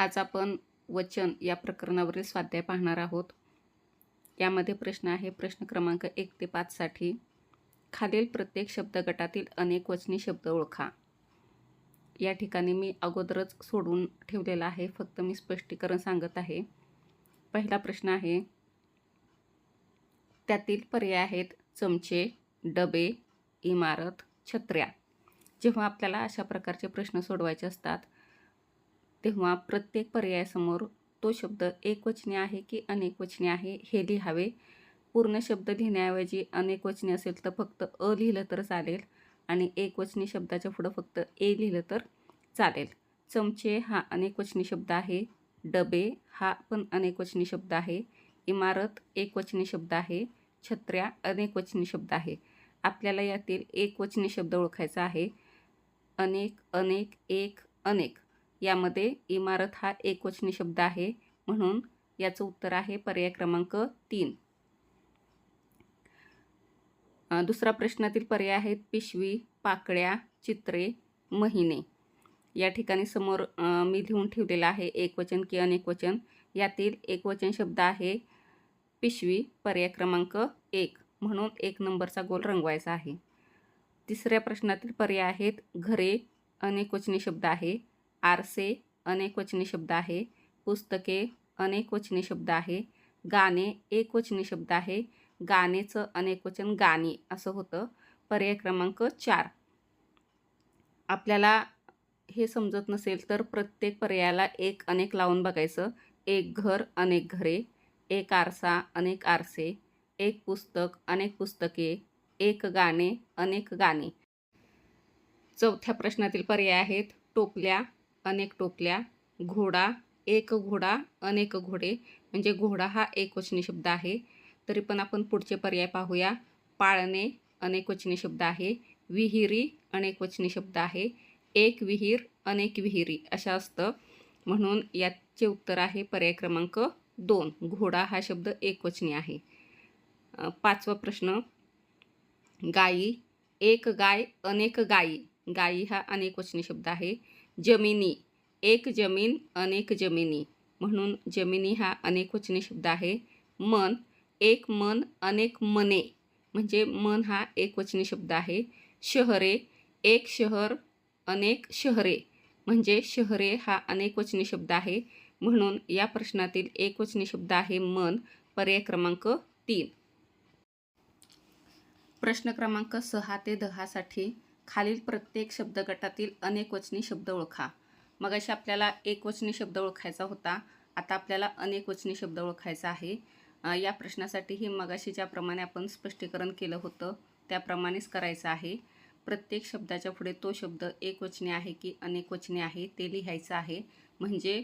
आज आपण वचन या प्रकरणावरील स्वाध्याय पाहणार आहोत. यामध्ये प्रश्न आहे प्रश्न क्रमांक एक ते पाचसाठी खालील प्रत्येक शब्द गटातील अनेक वचनी शब्द ओळखा. या ठिकाणी मी अगोदरच सोडून ठेवलेला आहे फक्त मी स्पष्टीकरण सांगत आहे. पहिला प्रश्न आहे त्यातील पर्याय आहेत चमचे डबे इमारत छत्र्या. जेव्हा आपल्याला अशा प्रकारचे प्रश्न सोडवायचे असतात तेव्हा प्रत्येक पर्यायासमोर तो शब्द एकवचने आहे की अनेकवचने आहे हे लिहावे. पूर्ण शब्द लिहिण्याऐवजी अनेकवचने असेल तर फक्त अ लिहिलं तर चालेल आणि एकवचनी शब्दाच्या पुढं फक्त ए लिहिलं तर चालेल. चमचे हा अनेकवचनी शब्द आहे. डबे हा पण अनेकवचनी शब्द आहे. इमारत एकवचनी शब्द आहे. छत्र्या अनेकवचनी शब्द आहे. आपल्याला यातील एकवचनी शब्द ओळखायचा आहे. अनेक अनेक एक अनेक. यामध्ये इमारत हा एकवचनी शब्द आहे. म्हणून याचं उत्तर आहे पर्याय क्रमांक तीन. दुसरा प्रश्नातील पर्याय आहेत पिशवी पाकळ्या चित्रे महिने. या ठिकाणी समोर मी लिहून ठेवलेलं आहे एकवचन की अनेकवचन. यातील एकवचन शब्द आहे पिशवी पर्याय क्रमांक एक. म्हणून एक नंबरचा गोल रंगवायचा आहे. तिसऱ्या प्रश्नातील पर्याय आहेत घरे अनेकवचनी शब्द आहे. आरसे अनेकवचनी शब्द आहे. पुस्तके अनेकवचनी शब्द आहे. गाणे एकवचनी शब्द आहे. गाणेचं अनेकवचन गाणी असं होतं. पर्याय क्रमांक चार. आपल्याला हे समजत नसेल तर प्रत्येक पर्यायाला एक अनेक लावून बघायचं. एक घर अनेक घरे. एक आरसा अनेक आरसे. एक पुस्तक अनेक पुस्तके. एक गाणे अनेक गाणे. चौथ्या प्रश्नातील पर्याय आहेत टोपल्या अनेक टोपल्या घोडा एक घोडा अनेक घोडे. म्हणजे घोडा हा एकवचनी शब्द आहे. तरी पण आपण पुढचे पर्याय पाहूया. पाळणे अनेकवचनी शब्द आहे. विहिरी अनेकवचनी शब्द आहे. एक विहीर अनेक विहिरी. अशा असतं. म्हणून याचे उत्तर आहे पर्याय क्रमांक दोन. घोडा हा शब्द एकवचनी आहे. पाचवा प्रश्न. गायी एक गाय अनेक गायी. गायी हा अनेकवचनी शब्द आहे. जमिनी. एक जमीन अनेक जमिनी. म्हणून जमिनी हा अनेकवचनी शब्द आहे. मन एक मन अनेक मने. म्हणजे मन हा एकवचनी शब्द आहे. शहरे एक शहर अनेक शहरे. म्हणजे शहरे हा अनेकवचनी शब्द आहे. म्हणून या प्रश्नातील एकवचनी शब्द आहे मन. पर्याय क्रमांक तीन. प्रश्न क्रमांक सहा ते दहासाठी खालील प्रत्येक शब्द गटातील अनेकवचनी शब्द ओळखा. मग अशी आपल्याला एकवचनी शब्द ओळखायचा होता. आता आपल्याला अनेकवचनी शब्द ओळखायचा आहे. या प्रश्नासाठीही मगाशी ज्याप्रमाणे आपण स्पष्टीकरण केलं होतं त्याप्रमाणेच करायचं आहे. प्रत्येक शब्दाच्या पुढे तो शब्द एकवचनी आहे की अनेकवचनी आहे ते लिहायचं आहे. म्हणजे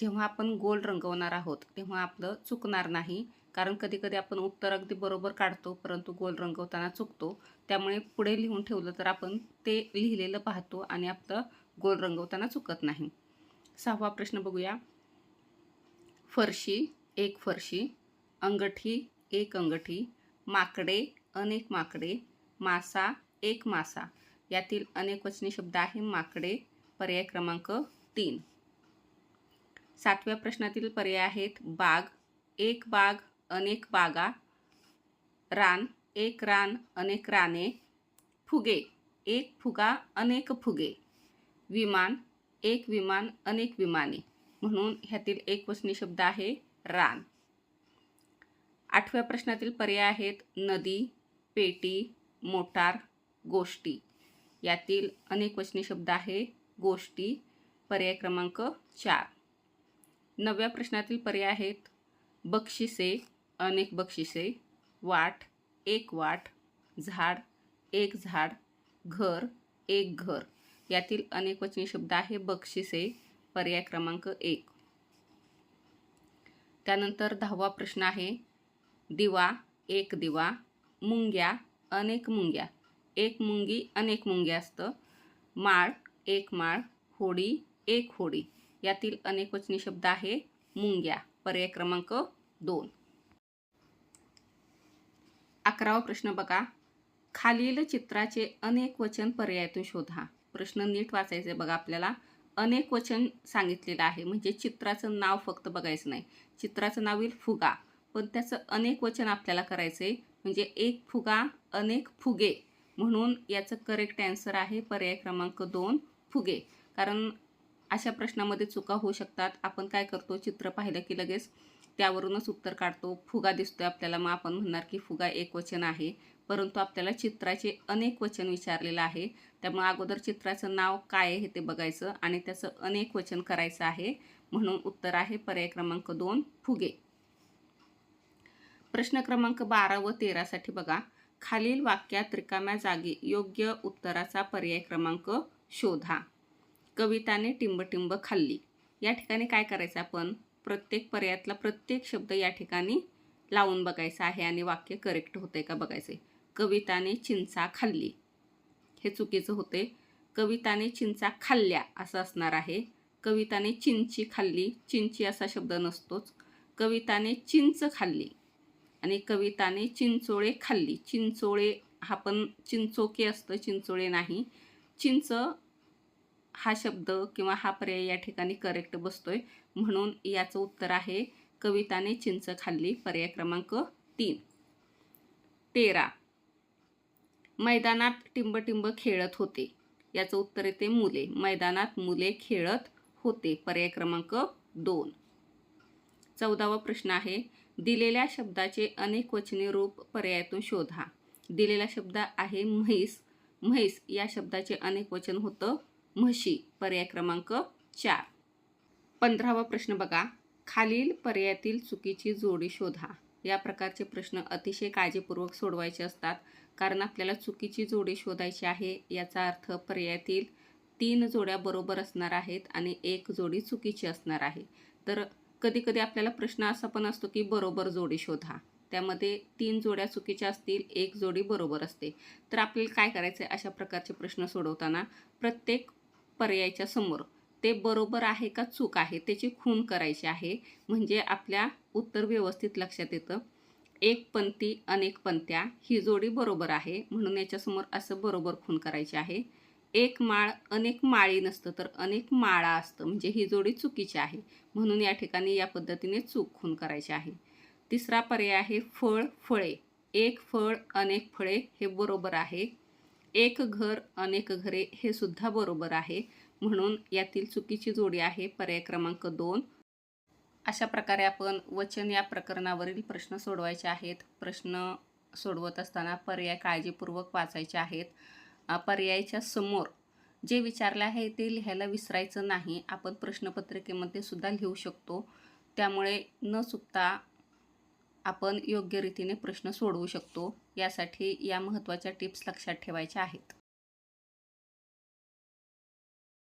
जेव्हा आपण गोल रंगवणार आहोत तेव्हा आपलं चुकणार नाही. कारण कधीकधी आपण उत्तर अगदी बरोबर काढतो परंतु गोल रंगवताना चुकतो. त्यामुळे पुढे लिहून ठेवलं तर आपण ते लिहिलेलं पाहतो आणि आपलं गोल रंगवताना चुकत नाही. सहावा प्रश्न बघूया. फरशी एक फरशी अंगठी एक अंगठी माकडे अनेक माकडे मासा एक मासा. यातील अनेक वचनी शब्द आहे माकडे पर्याय क्रमांक तीन. सातव्या प्रश्नातील पर्याय आहेत बाग एक बाग अनेक बागा रान एक रान अनेक राने फुगे एक फुगा अनेक फुगे विमान एक विमान अनेक विमाने. म्हणून ह्यातील एकवचनी शब्द आहे रान. आठव्या प्रश्नातील पर्याय आहेत नदी पेटी मोटार गोष्टी. यातील अनेकवचनी शब्द आहे गोष्टी. पर्याय क्रमांक चार. नवव्या प्रश्नातील पर्याय आहेत बक्षिसे अनेक बक्षिसे वाट एक वाट झाड एक झाड घर एक घर. यातील अनेकवचनी शब्द आहे बक्षिसे पर्याय क्रमांक एक. त्यानंतर दहावा प्रश्न आहे दिवा एक दिवा मुंग्या अनेक मुंग्या. एक मुंगी अनेक मुंग्या असतं. माळ एक माळ होडी एक होडी. यातील अनेकवचनी शब्द आहे मुंग्या. पर्याय क्रमांक दोन. अकरावा प्रश्न बघा. खालील चित्राचे अनेक वचन पर्यायातून शोधा. प्रश्न नीट वाचायचे बघा आपल्याला. अनेक वचन सांगितलेलं आहे. म्हणजे चित्राचं नाव फक्त बघायचं नाही. चित्राचं नाव येईल फुगा. पण त्याचं अनेक वचन आपल्याला करायचं. आहे म्हणजे एक फुगा अनेक फुगे. म्हणून याचं करेक्ट ॲन्सर आहे पर्याय क्रमांक दोन फुगे. कारण अशा प्रश्नामध्ये चुका होऊ शकतात. आपण काय करतो? चित्र पाहिलं की लगेच त्यावरूनच उत्तर काढतो. फुगा दिसतोय आपल्याला. मग आपण म्हणणार की फुगा एक वचन आहे. परंतु आपल्याला चित्राचे अनेक वचन विचारलेलं आहे. त्यामुळे अगोदर चित्राचं नाव काय आहे ते बघायचं आणि त्याचं अनेक वचन करायचं आहे. म्हणून उत्तर आहे पर्याय क्रमांक दोन फुगे. प्रश्न क्रमांक बारा व तेरासाठी बघा. खालील वाक्यात रिकाम्या जागी योग्य उत्तराचा पर्याय क्रमांक शोधा. कविताने टिंबटिंब खाल्ली. या ठिकाणी काय करायचं आपण? प्रत्येक पर्यायातला प्रत्येक शब्द या ठिकाणी लावून बघायचा आहे आणि वाक्य करेक्ट होते का बघायचं आहे कविताने चिंचा खाल्ली. हे चुकीचं होते कविताने चिंचा खाल्ल्या असं असणार आहे. कविताने चिंची खाल्ली. चिंची असा शब्द नसतोच. कविताने चिंच खाल्ली. आणि कविताने चिंचोळे खाल्ली. चिंचोळे हा पण चिंचोके असतं चिंचोळे नाही. चिंच हा शब्द किंवा हा पर्याय या ठिकाणी करेक्ट बसतोय. म्हणून याचं उत्तर आहे कविताने चिंच खाल्ली पर्याय क्रमांक तीन. तेरा. मैदानात टिंबटिंब खेळत होते. याचं उत्तर येते मुले. मैदानात मुले खेळत होते. पर्याय क्रमांक दोन. चौदावा प्रश्न आहे. दिलेल्या शब्दाचे अनेक वचनी रूप पर्यायातून शोधा. दिलेला शब्द आहे म्हैस. म्हैस या शब्दाचे अनेक वचन होतं. म्हशी पर्याय क्रमांक चार. पंधरावा प्रश्न बघा. खालील पर्यायातील चुकीची जोडी शोधा. या प्रकारचे प्रश्न अतिशय काळजीपूर्वक सोडवायचे असतात कारण आपल्याला चुकीची जोडी शोधायची आहे याचा अर्थ पर्यायातील तीन जोड्या बरोबर असणार आहेत आणि एक जोडी चुकीची असणार आहे. तर कधीकधी आपल्याला प्रश्न असा पण असतो की बरोबर जोडी शोधा. त्यामध्ये तीन जोड्या चुकीच्या असतील एक जोडी बरोबर असते. तर आपल्याला काय करायचं आहे अशा प्रकारचे प्रश्न सोडवताना प्रत्येक पर्यायाच्या समोर. ते बरोबर आहे का चूक आहे त्याची खून करायची आहे म्हणजे आपल्या उत्तर व्यवस्थित लक्षात येतं. एक पंक्ती अनेक पंत्या ही जोडी बरोबर आहे म्हणून याच्यासमोर असं बरोबर खून करायची आहे. एक माळ अनेक माळी नसतं तर अनेक माळा असतं म्हणजे ही जोडी चुकीची आहे म्हणून या ठिकाणी या पद्धतीने चूक खून करायची आहे. तिसरा पर्याय आहे फळ फळे. एक फळ अनेक फळे हे बरोबर आहे. एक घर अनेक घरे हे सुद्धा बरोबर आहे. म्हणून यातील चुकीची जोडी आहे पर्याय क्रमांक दोन. अशा प्रकारे आपण वचन या प्रकरणावरील प्रश्न सोडवायचे आहेत. प्रश्न सोडवत असताना पर्याय काळजीपूर्वक वाचायचे आहेत. पर्यायाच्या समोर जे विचारले आहे ते लिहायला विसरायचं नाही. आपण प्रश्नपत्रिकेमध्ये सुद्धा लिहू शकतो. त्यामुळे न चुकता आपण योग्य रीतीने प्रश्न सोडवू शकतो. यासाठी या महत्त्वाच्या टिप्स लक्षात ठेवायच्या आहेत.